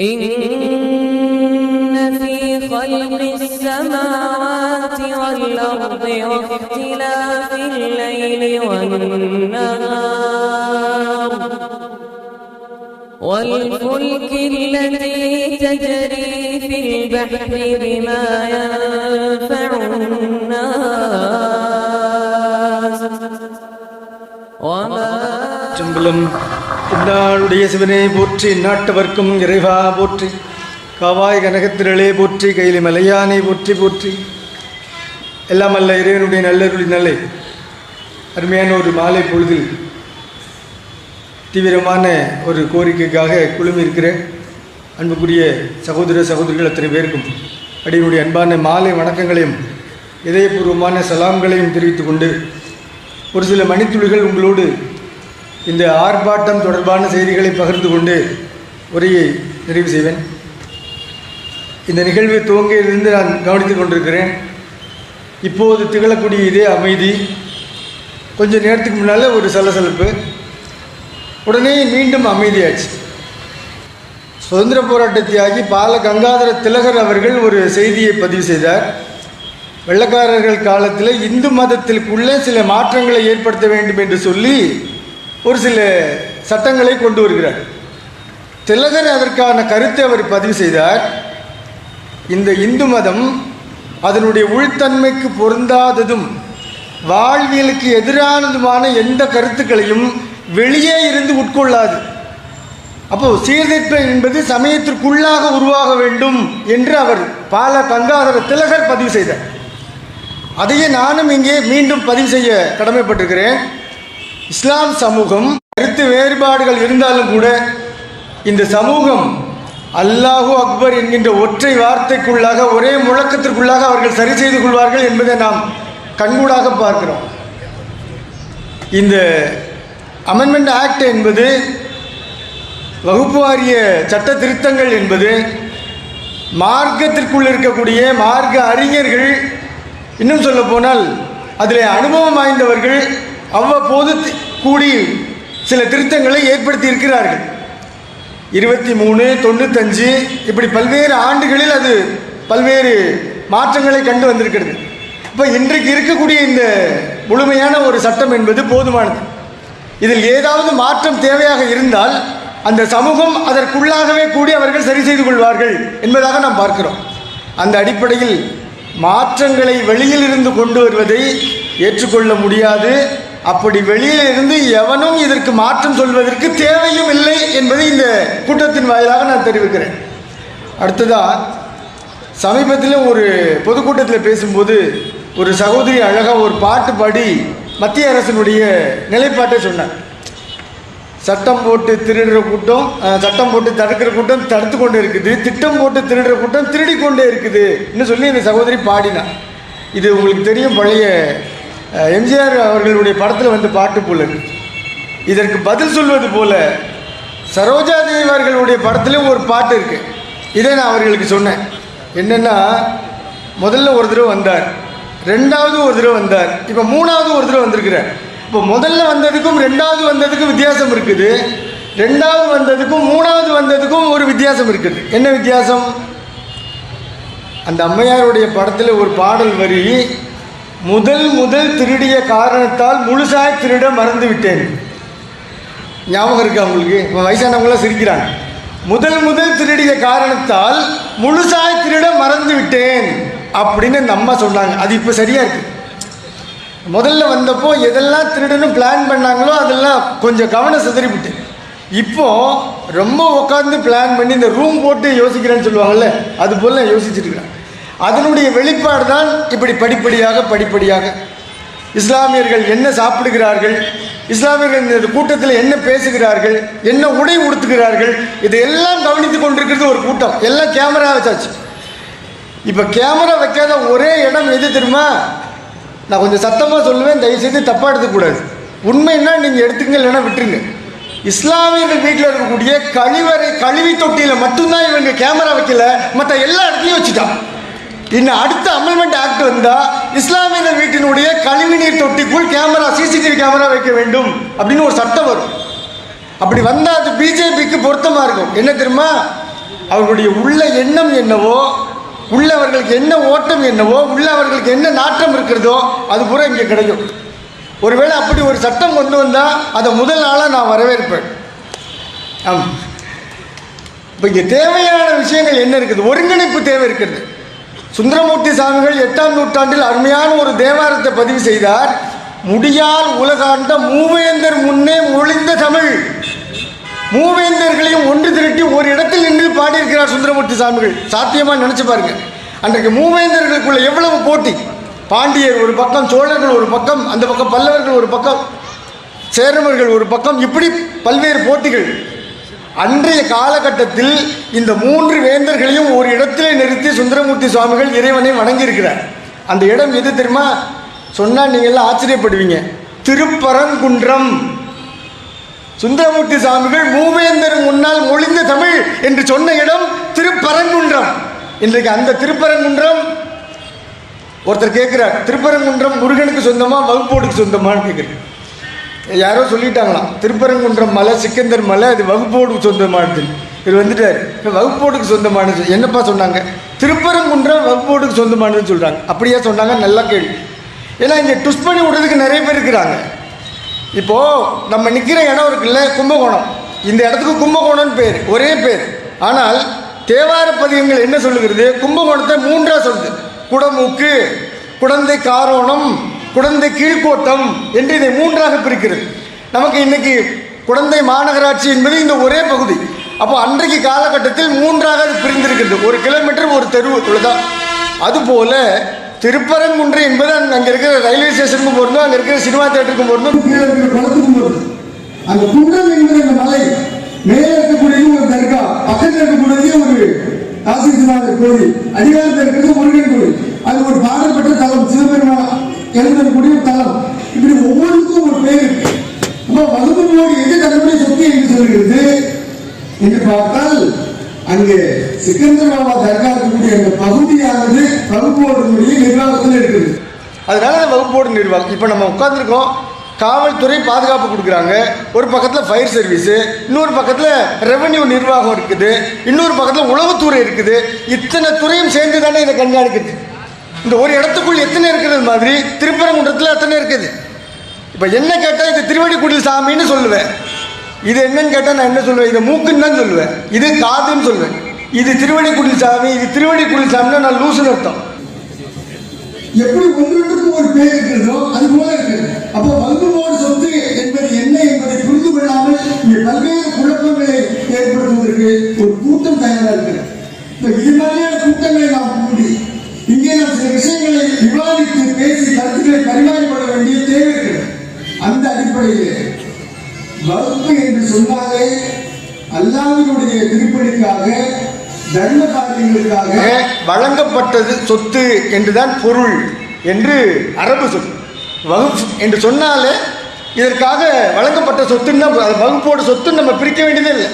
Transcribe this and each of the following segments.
إن في خلق السماوات والأرض واختلاف الليل والنهار والفلك التي تجري في البحر بما ينفع الناس وما இந்நாளுடைய சிவனே போற்றி நாட்டவர்க்கும் இறைவா போற்றி காவாய் கனகத்திரளே போற்றி கைலி மலையானை போற்றி போற்றி. எல்லாம் அல்ல இறைவனுடைய நல்லருளி நல்லை. அருமையான ஒரு மாலை பொழுதில் தீவிரமான ஒரு கோரிக்கைக்காக குழுமி இருக்கிற அன்புக்குரிய சகோதர சகோதரிகள் அத்தனை பேருக்கும் அடியினுடைய அன்பான மாலை வணக்கங்களையும் இதயபூர்வமான சலாம்களையும் தெரிவித்துக்கொண்டு ஒரு சில மணித்துளிகள் உங்களோடு இந்த ஆர்ப்பாட்டம் தொடர்பான செய்திகளை பகிர்ந்து கொண்டு உரையை நிறைவு செய்வேன். இந்த நிகழ்வு துவங்கியிலிருந்து நான் கவனித்துக் கொண்டிருக்கிறேன். இப்போது திகழக்கூடிய இதே அமைதி கொஞ்ச நேரத்துக்கு முன்னால் ஒரு சலசலப்பு. உடனே மீண்டும் அமைதியாச்சு. சுதந்திர போராட்ட தியாகி பால கங்காதர திலகர் அவர்கள் ஒரு செய்தியை பதிவு செய்தார். வெள்ளக்காரர்கள் காலத்தில் இந்து மதத்திற்குள்ளே சில மாற்றங்களை ஏற்படுத்த வேண்டும் என்று சொல்லி ஒரு சில சட்டங்களை கொண்டு வருகிறார். திலகர் அதற்கான கருத்தை அவர் பதிவு செய்தார். இந்த இந்து மதம் அதனுடைய உள்தன்மைக்கு பொருந்தாததும் வாழ்வியலுக்கு எதிரானதுமான எந்த கருத்துக்களையும் வெளியே இருந்து உட்கொள்ளாது. அப்போ சீர்திருத்தம் என்பது சமயத்திற்குள்ளாக உருவாக வேண்டும் என்று அவர் பால கங்காதர திலகர் பதிவு செய்தார். அதையே நானும் இங்கே மீண்டும் பதிவு செய்ய கடமைப்பட்டிருக்கிறேன். இஸ்லாம் சமூகம் கருத்து வேறுபாடுகள் இருந்தாலும் கூட இந்த சமூகம் அல்லாஹு அக்பர் என்கின்ற ஒற்றை வார்த்தைக்குள்ளாக ஒரே முழக்கத்திற்குள்ளாக அவர்கள் சரி செய்து கொள்வார்கள் என்பதை நாம் கண்கூடாக பார்க்கிறோம். இந்த அமெண்ட்மெண்ட் ஆக்ட் என்பது வகுப்பு வாரிய சட்ட திருத்தங்கள் என்பது மார்க்கத்திற்குள் இருக்கக்கூடிய மார்க்க அறிஞர்கள் இன்னும் சொல்ல போனால் அதில் அனுபவம் வாய்ந்தவர்கள் அவ்வப்போது கூடி சில திருத்தங்களை ஏற்படுத்தி இருக்கிறார்கள். இருபத்தி மூணு தொண்ணூத்தஞ்சு இப்படி பல்வேறு ஆண்டுகளில் அது பல்வேறு மாற்றங்களை கண்டு வந்திருக்கிறது. இப்போ இன்றைக்கு இருக்கக்கூடிய இந்த முழுமையான ஒரு சட்டம் என்பது போதுமானது. இதில் ஏதாவது மாற்றம் தேவையாக இருந்தால் அந்த சமூகம் அதற்குள்ளாகவே கூடி அவர்கள் சரி செய்து கொள்வார்கள் என்பதாக நாம் பார்க்கிறோம். அந்த அடிப்படையில் மாற்றங்களை வெளியில் இருந்து கொண்டு வருவதை ஏற்றுக்கொள்ள முடியாது. அப்படி வெளியில் இருந்து எவனும் இதற்கு மாற்றம் சொல்வதற்கு தேவையும் இல்லை என்பதை இந்த கூட்டத்தின் வாயிலாக நான் தெரிவிக்கிறேன். அடுத்ததாக சமீபத்தில் ஒரு பொதுக்கூட்டத்தில் பேசும்போது ஒரு சகோதரி அழகாக ஒரு பாட்டு பாடி மத்திய அரசினுடைய நிலைப்பாட்டை சொன்னார். சட்டம் போட்டு திருடுற கூட்டம் சட்டம் போட்டு தடுக்கிற கூட்டம் தடுத்து கொண்டே இருக்குது. திட்டம் போட்டு திருடுற கூட்டம் திருடி கொண்டே இருக்குதுன்னு சொல்லி இந்த சகோதரி பாடினான் இது உங்களுக்கு தெரியும் பழைய எம்ஜிஆர் அவர்களுடைய படத்தில் வந்து பாட்டு போல. இதற்கு பதில் சொல்வது போல சரோஜா தேவி அவர்களுடைய படத்துலேயும் ஒரு பாட்டு இருக்கு. இதை நான் அவர்களுக்கு சொன்னேன். என்னென்னா முதல்ல ஒரு தடவை வந்தார். ரெண்டாவது ஒரு தடவை வந்தார். இப்போ மூணாவது ஒரு தடவை வந்திருக்கிறார். இப்போ முதல்ல வந்ததுக்கும் ரெண்டாவது வந்ததுக்கும் வித்தியாசம் இருக்குது. ரெண்டாவது வந்ததுக்கும் மூணாவது வந்ததுக்கும் ஒரு வித்தியாசம் இருக்குது. என்ன வித்தியாசம்? அந்த அம்மையாருடைய படத்தில் ஒரு பாடல் வரி முதல் முதல் திருடிய காரணத்தால் முழுசாய் திருட மறந்து விட்டேன் ஞாபகம் இருக்கா உங்களுக்கு? இப்போ வயசானவங்களாம் சிரிக்கிறாங்க. முதல் முதல் திருடிய காரணத்தால் முழுசாய் திருட மறந்து விட்டேன் அப்படின்னு அந்த அம்மா சொன்னாங்க. அது இப்போ சரியாக இருக்கு. முதல்ல வந்தப்போ எதெல்லாம் திருடணும் பிளான் பண்ணாங்களோ அதெல்லாம் கொஞ்சம் கவனம் சிதறிவிட்டு இப்போது ரொம்ப உட்காந்து பிளான் பண்ணி இந்த ரூம் போட்டு யோசிக்கிறேன்னு சொல்லுவாங்கல்ல அது போல் யோசிச்சுட்டு அதனுடைய வெளிப்பாடு தான் இப்படி படிப்படியாக படிப்படியாக. இஸ்லாமியர்கள் என்ன சாப்பிடுகிறார்கள்? இஸ்லாமியர்கள் இந்த கூட்டத்தில் என்ன பேசுகிறார்கள்? என்ன உடை உடுத்துகிறார்கள்? இதையெல்லாம் கவனித்து கொண்டிருக்கிறது ஒரு கூட்டம். எல்லாம் கேமரா வச்சாச்சு. இப்போ கேமரா வைக்காத ஒரே இடம் எது தெரியுமா? நான் கொஞ்சம் சத்தமாக சொல்லுவேன் தயவுசெய்து தப்பாக எடுத்துக்கூடாது. உண்மைன்னா நீங்கள் எடுத்துங்க இல்லைன்னா விட்டுருங்க. இஸ்லாமியர்கள் வீட்டில் இருக்கக்கூடிய கழிவறை கழிவு தொட்டியில் மட்டும்தான் இவங்க கேமரா வைக்கல. மற்ற எல்லா இடத்துலையும் வச்சுட்டான். இன்னும் அடுத்த அமெண்ட்மெண்ட் ஆக்ட் வந்தா இஸ்லாமியர்கள் வீட்டினுடைய கழிவுநீர் தொட்டிக்குள் கேமரா சிசிடிவி கேமரா வைக்க வேண்டும் அப்படின்னு ஒரு சட்டம் வரும். அப்படி வந்தால் அது பிஜேபிக்கு பொருத்தமாக இருக்கும். என்ன தெரியுமா? அவர்களுடைய உள்ள எண்ணம் என்னவோ உள்ள அவர்களுக்கு என்ன ஓட்டம் என்னவோ உள்ள அவர்களுக்கு என்ன நாட்டம் இருக்கிறதோ அது பூரா இங்கே கிடைக்கும். ஒருவேளை அப்படி ஒரு சட்டம் கொண்டு வந்தால் அதை முதல் நாளாக நான் வரவேற்பேன். ஆமாம் இப்போ இங்கே தேவையான விஷயங்கள் என்ன இருக்குது? ஒருங்கிணைப்பு தேவை இருக்கிறது. சுந்தரமூர்த்தி சாமிகள் எட்டாம் நூற்றாண்டில் அருமையான ஒரு தேவாரத்தை பதிவு செய்தார். முடியால் உலகாண்ட மூவேந்தர் முன்னே மொழிந்த தமிழ். மூவேந்தர்களையும் ஒன்று திரட்டி ஒரு இடத்தில் நின்று பாடியிருக்கிறார் சுந்தரமூர்த்தி சாமிகள். சாத்தியமாக நினச்சி பாருங்க. அன்றைக்கு மூவேந்தர்களுக்குள்ள எவ்வளவு போட்டி? பாண்டியர் ஒரு பக்கம் சோழர்கள் ஒரு பக்கம் அந்த பக்கம் பல்லவர்கள் ஒரு பக்கம் சேரவர்கள் ஒரு பக்கம் இப்படி பல்வேறு போட்டிகள். அன்றைய காலகட்டத்தில் இந்த மூன்று வேந்தர்களையும் ஒரு இடத்திலே நிறுத்தி சுந்தரமூர்த்தி சுவாமிகள் இறைவனை வணங்கியிருக்கிறார். அந்த இடம் எது தெரியுமா? சொன்னால் நீங்கள்லாம் ஆச்சரியப்படுவீங்க. திருப்பரங்குன்றம். சுந்தரமூர்த்தி சுவாமிகள் மூவேந்தர் முன்னால் மொழிந்த தமிழ் என்று சொன்ன இடம் திருப்பரங்குன்றம். இன்றைக்கு அந்த திருப்பரங்குன்றம் ஒருத்தர் கேட்குறார் திருப்பரங்குன்றம் முருகனுக்கு சொந்தமா வகுப்போடுக்கு சொந்தமான்னு கேட்குறாரு. யாரோ சொல்லிட்டாங்களாம். திருப்பரங்குன்றம் மலை சிக்கந்தர் மலை அது வகுப்போடுக்கு சொந்தமானது. இவர் வந்துட்டார். வகுப்போடுக்கு சொந்தமானது என்னப்பா சொன்னாங்க? திருப்பரங்குன்றம் வகுப்போடுக்கு சொந்தமானதுன்னு சொல்கிறாங்க அப்படியே சொன்னாங்க? நல்லா கேள்வி. ஏன்னா இங்கே ட்விஸ்ட் பண்ணி விடுறதுக்கு நிறைய பேர் இருக்கிறாங்க. இப்போது நம்ம நிற்கிற இடம் இருக்குல்ல கும்பகோணம். இந்த இடத்துக்கு கும்பகோணம்னு பேர் ஒரே பேர். ஆனால் தேவார பதிகங்கள் என்ன சொல்லுகிறது? கும்பகோணத்தை மூன்றாக சொல்லுது. குடமூக்கு குடந்தை காரோணம் குடந்தை கீழ்கோட்டம் என்று இதை மூன்றாக பிரிக்கிறது. நமக்கு இன்னைக்கு குடந்தை மாநகராட்சி என்பது இந்த ஒரே பகுதி. அப்போ அன்றைக்கு காலகட்டத்தில் மூன்றாக அது பிரிந்திருக்கிறது. ஒரு கிலோமீட்டர் ஒரு தெரு இவ்வளோதான் அதுபோல் திருப்பரங்குன்று என்பது அங்கே அங்க இருக்கிற ரயில்வே ஸ்டேஷனுக்கும் பொருந்தும் அங்க இருக்கிற சினிமா தேட்டருக்கும் பொருந்தும் கீழே இருக்கிற குளத்துக்கும் பொருந்தும் அந்த குன்றம் என்பது அந்த மலை. மேலே இருக்கக்கூடியது ஒரு தர்கா பக்கத்தில் இருக்கக்கூடியது ஒரு காசிநாதர் கோயில் அடிவாரத்தில் இருக்கிறது முருகன் கோயில். அது ஒரு பாடப்பட்ட எழுதக்கூடிய தளம் இப்படி ஒவ்வொருக்கும் ஒரு பேர் இருக்கு. நம்ம வகுப்பினோடு எது தலைமுறை சொத்து என்று சொல்கிறது என்று பார்த்தால் அங்கே சிக்கந்தர் பாபா தர்கா இருக்கக்கூடிய அந்த பகுதியானது வகுப்போடுடைய நிர்வாகத்தில் இருக்குது அதனால அந்த வகுப்போடு நிர்வாகம். இப்போ நம்ம உட்காந்துருக்கோம் காவல்துறை பாதுகாப்பு கொடுக்குறாங்க. ஒரு பக்கத்தில் ஃபயர் சர்வீஸு இன்னொரு பக்கத்தில் ரெவன்யூ நிர்வாகம் இருக்குது. இன்னொரு பக்கத்தில் உளவுத்துறை இருக்குது. இத்தனை துறையும் சேர்ந்து தானே இதை கண்காணிக்குது இந்த ஒரு இடத்துக்குள் எத்தனை இருக்கிறது மாதிரி? திருப்பரங்குன்றத்தில் எத்தனை இருக்குது. இப்போ என்ன கேட்டால் இது திருவடிக்குடில் சாமின்னு சொல்லுவேன். இது என்னன்னு கேட்டால் நான் என்ன சொல்லுவேன்? இது மூக்குன்னு தான் சொல்லுவேன். இது காதுன்னு சொல்லுவேன். இது திருவடிக்குடில் சாமி இது திருவடிக்குடில் சாமின்னா நான் லூசுன்னு அர்த்தம். எப்படி ஒன்று ஒரு பேர் இருக்கிறதோ அது போல சொன்னாலே அல்லாஹ்வினுடைய திருப்பணிக்காக தர்ம காரியங்களுக்காக வழங்கப்பட்டது சொத்து என்றுதான் பொருள் என்று அரபு சொல் வகுப்பு என்று சொன்னாலே இதற்காக வழங்கப்பட்ட சொத்துன்னா அது வகுப்போட சொத்து நம்ம பிரிக்க வேண்டியதே இல்லை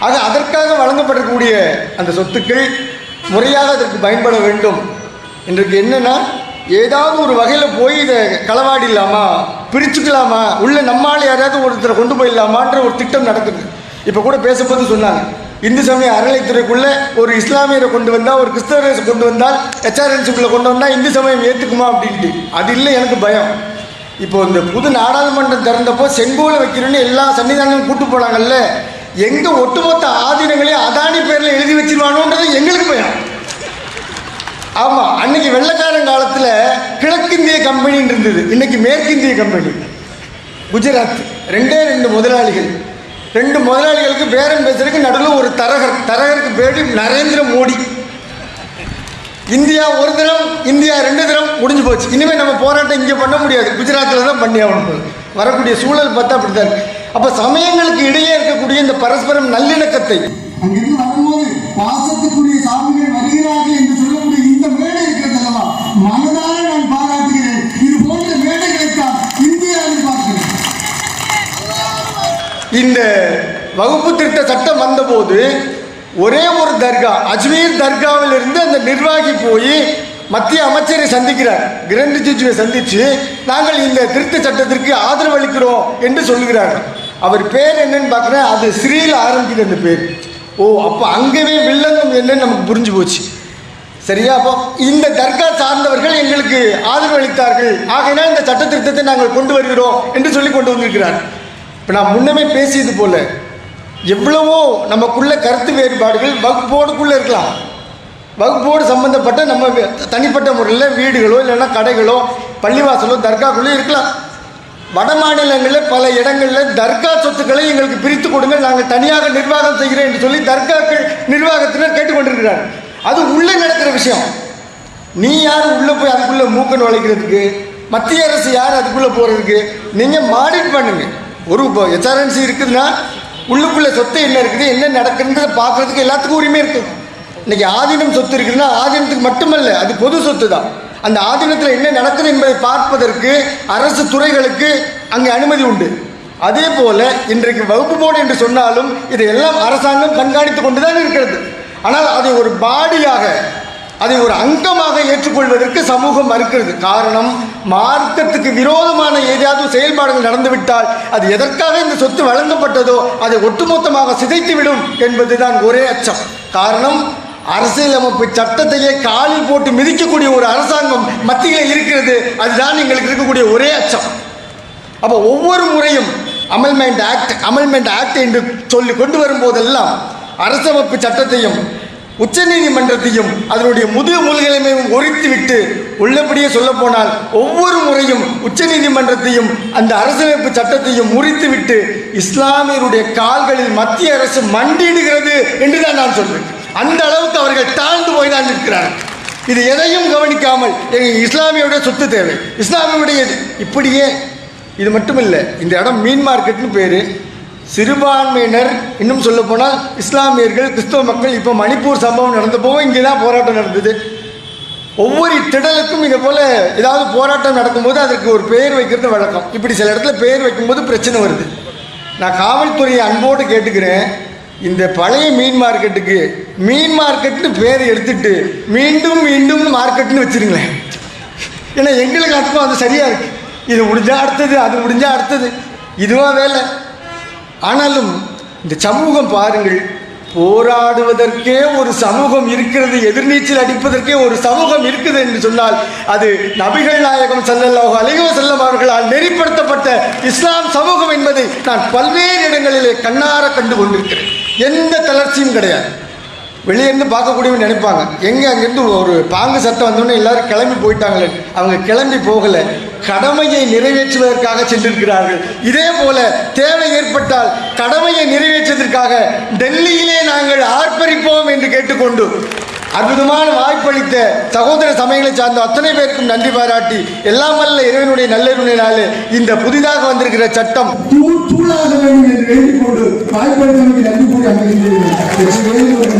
அது அதற்காக வழங்கப்படக்கூடிய அந்த சொத்துக்கள் முறையாக அதற்கு பயன்பட வேண்டும். இன்றைக்கு என்னென்னா ஏதாவது ஒரு வகையில் போய் இதை களவாடிடலாமா? பிரிச்சுக்கலாமா? உள்ள நம்மால் யாராவது ஒருத்தரை கொண்டு போயிடலாமான்ற ஒரு திட்டம் நடக்குது. இப்போ கூட பேசும்போது சொன்னாங்க இந்து சமய அறநிலைத்துறைக்குள்ளே ஒரு இஸ்லாமியரை கொண்டு வந்தால் ஒரு கிறிஸ்தவரை கொண்டு வந்தால் ஹெச்ஆர்என்சிக்குள்ளே கொண்டு வந்தால் இந்து சமயம் ஏற்றுக்குமா அப்படின்ட்டு. அது இல்லை எனக்கு பயம். இப்போ இந்த புது நாடாளுமன்றம் திறந்தப்போ செங்கோலை வைக்கிறேன்னு எல்லா சன்னிதானமும் கூட்டு போனாங்கல்ல எங்கள் ஒட்டுமொத்த ஆதீனங்களையும் அதானி பேரில் எழுதி வச்சிருவானோன்றது எங்களுக்கு பயம். ஆமா அன்னைக்கு வெள்ளக்காரன் காலத்துல கிழக்கிந்திய கம்பெனின்னு இருந்தது. இன்னைக்கு மேற்கிந்திய கம்பெனி. குஜராத். ரெண்டே ரெண்டு முதலாளிகள். ரெண்டு முதலாளிகளுக்கு பேரம் பேசுறதுக்கு நடுவில் ஒரு தரகர். தரகருக்கு பேரு நரேந்திர மோடி. இந்தியா ஒரு தினம் இந்தியா ரெண்டு தினம் முடிஞ்சு போச்சு. இனிமேல் நம்ம போராட்டம் இங்கே பண்ண முடியாது. குஜராத்தில் தான் பண்ணி ஆகணும் வரக்கூடிய சூழல் பார்த்தா அப்படித்தான் இருக்கு. அப்போ சமயங்களுக்கு இடையே இருக்கக்கூடிய இந்த பரஸ்பரம் நல்லிணக்கத்தை அங்கிருந்து வரும்போது பாசத்துக்குரிய சாமிகள் வருகிறார் என்று சொல்லக்கூடிய இந்த மேடை இருக்கிறது அல்லவா மனதார நான் பாராட்டுகிறேன் இது போன்ற மேடைகளைத்தான் இந்தியாவில் பார்க்கிறேன் இந்த வகுப்பு திருத்த சட்டம் வந்தபோது ஒரே ஒரு தர்கா அஜ்மீர் தர்காவில் இருந்து அந்த நிர்வாகி போய் மத்திய அமைச்சரை சந்திக்கிறார். கிரண் ரிஜிஜுவை சந்தித்து நாங்கள் இந்த திருத்த சட்டத்திற்கு ஆதரவு அளிக்கிறோம் என்று சொல்லுகிறார் அவர் பேர் என்னன்னு பார்க்குறேன். அது சிறியில் ஆரம்பிக்குது அந்த பேர். ஓ அப்போ அங்கவே வில்லங்கம் என்னன்னு நமக்கு புரிஞ்சு போச்சு. சரியா அப்போ இந்த தர்கா சார்ந்தவர்கள் எங்களுக்கு ஆதரவு அளித்தார்கள். ஆகையினால் இந்த சட்ட திருத்தத்தை நாங்கள் கொண்டு வருகிறோம் என்று சொல்லி கொண்டு வந்திருக்கிறார். இப்போ நான் முன்னமே பேசியது போல எவ்வளவோ நமக்குள்ள கருத்து வேறுபாடுகள் வகுப்போடுக்குள்ளே இருக்கலாம். வகுப்போடு சம்பந்தப்பட்ட நம்ம தனிப்பட்ட முறையில் வீடுகளோ இல்லைன்னா கடைகளோ பள்ளிவாசலோ தர்காக்குள்ளே இருக்கலாம். வட மாநிலங்களில் பல இடங்களில் தர்கா சொத்துக்களை எங்களுக்கு பிரித்து கொடுங்க நாங்கள் தனியாக நிர்வாகம் செய்கிறேன் என்று சொல்லி தர்காக்கள் நிர்வாகத்தினர் கேட்டுக்கொண்டிருக்கிறார். அது உள்ளே நடக்கிற விஷயம். நீ யார்? உள்ளே போய் அதுக்குள்ளே மூக்க நுழைக்கிறதுக்கு? மத்திய அரசு யார் அதுக்குள்ளே போகிறதுக்கு நீங்கள் மாடிட் பண்ணுங்க. ஒரு இப்போ ஹெச்ஆர்என்சி இருக்குதுன்னா உள்ளுக்குள்ளே சொத்து என்ன இருக்குது என்ன நடக்குதுன்றதை பார்க்குறதுக்கு எல்லாத்துக்கும் உரிமை இருக்குது இன்னைக்கு ஆதீனம் சொத்து இருக்குதுன்னா ஆதீனத்துக்கு மட்டுமல்ல அது பொது சொத்து தான் அந்த ஆதீனத்தில் என்ன நடக்குது என்பதை பார்ப்பதற்கு அரசு துறைகளுக்கு அங்கே அனுமதி உண்டு. அதே போல இன்றைக்கு வகுப்பு போர்டு என்று சொன்னாலும் இதையெல்லாம் அரசாங்கம் கண்காணித்து கொண்டு தான் இருக்கிறது. ஆனால் அதை ஒரு பாடியாக அதை ஒரு அங்கமாக ஏற்றுக்கொள்வதற்கு சமூகம் மறுக்கிறது. காரணம் மார்க்கத்துக்கு விரோதமான ஏதாவது செயல்பாடுகள் நடந்துவிட்டால் அது எதற்காக இந்த சொத்து வழங்கப்பட்டதோ அதை ஒட்டுமொத்தமாக சிதைத்துவிடும் என்பதுதான் ஒரே அச்சம். காரணம் அரசியலமைப்பு சட்டத்தையே காலில் போட்டு மிதிக்கக்கூடிய ஒரு அரசாங்கம் மத்தியில் இருக்கிறது. அதுதான் எங்களுக்கு இருக்கக்கூடிய ஒரே அச்சம். அப்போ ஒவ்வொரு முறையும் அமல்மெண்ட் ஆக்ட் அமல்மெண்ட் ஆக்ட் என்று சொல்லி கொண்டு வரும்போதெல்லாம் அரசமைப்பு சட்டத்தையும் உச்சநீதிமன்றத்தையும் அதனுடைய முது முல்களையும் ஒரித்துவிட்டு உள்ளபடியே சொல்ல போனால் ஒவ்வொரு முறையும் உச்சநீதிமன்றத்தையும் அந்த அரசமைப்பு சட்டத்தையும் முறித்து விட்டு இஸ்லாமியருடைய கால்களில் மத்திய அரசு மண்டிடுகிறது என்று தான் நான் சொல்றேன். அந்த அளவுக்கு அவர்கள் தாழ்ந்து போய் தான் நிற்கிறார்கள். இது எதையும் கவனிக்காமல் எங்கள் இஸ்லாமியோட சொத்து தேவை. இஸ்லாமியுடைய இப்படியே இது மட்டும் இல்லை இந்த இடம் மீன் மார்க்கெட்னு பேர். சிறுபான்மையினர் இன்னும் சொல்ல போனால் இஸ்லாமியர்கள் கிறிஸ்தவ மக்கள் இப்போ மணிப்பூர் சம்பவம் நடந்தப்போ இங்கே தான் போராட்டம் நடந்தது. ஒவ்வொரு திடலுக்கும் இதை போல் ஏதாவது போராட்டம் நடக்கும்போது அதற்கு ஒரு பெயர் வைக்கிறது வழக்கம். இப்படி சில இடத்துல பெயர் வைக்கும்போது பிரச்சனை வருது. நான் காவல்துறையை அன்போடு கேட்டுக்கிறேன். இந்த பழைய மீன் மார்க்கெட்டுக்கு மீன் மார்க்கெட்னு பேர் எடுத்துட்டு மீண்டும் மீண்டும் மார்க்கெட்னு வச்சுருங்களேன். ஏன்னா எங்களுக்கு அதுக்கும் அது சரியாக இருக்குது இது முடிஞ்சால் அடுத்தது அது முடிஞ்சால் அடுத்தது. இதுவாக வேலை. ஆனாலும் இந்த சமூகம் பாருங்கள் போராடுவதற்கே ஒரு சமூகம் இருக்கிறது எதிர்நீச்சல் அடிப்பதற்கே ஒரு சமூகம் இருக்குது என்று சொன்னால் அது நபிகள் நாயகம் ஸல்லல்லாஹு அலைவ செல்லம் அவர்களால் நெறிப்படுத்தப்பட்ட இஸ்லாம் சமூகம் என்பதை நான் பல்வேறு இடங்களிலே கண்ணார கண்டு கொண்டிருக்கிறேன். எந்த தளர்ச்சியும் கிடையாது. வெளியேருந்து பார்க்கக்கூடியவங்க நினைப்பாங்க எங்கே அங்கேருந்து ஒரு பாங்கு சத்தம் வந்தோடனே எல்லாரும் கிளம்பி போயிட்டாங்களே அவங்க கிளம்பி போகலை கடமையை நிறைவேற்றுவதற்காக சென்றிருக்கிறார்கள். இதே போல தேவை ஏற்பட்டால் கடமையை நிறைவேற்றுவதற்காக டெல்லியிலே நாங்கள் ஆர்ப்பரிப்போம் என்று கேட்டுக்கொண்டு அற்புதமான வாய்ப்பளித்த சகோதர சமயங்களை சார்ந்த அத்தனை பேருக்கும் நன்றி பாராட்டி எல்லாம் வல்ல இறைவனுடைய நல்லருணையினாலே இந்த புதிதாக வந்திருக்கிற சட்டம் தூளாக வேண்டும் என்று வேண்டிக் கொண்டு நன்றி கூறி அமைகின்றேன்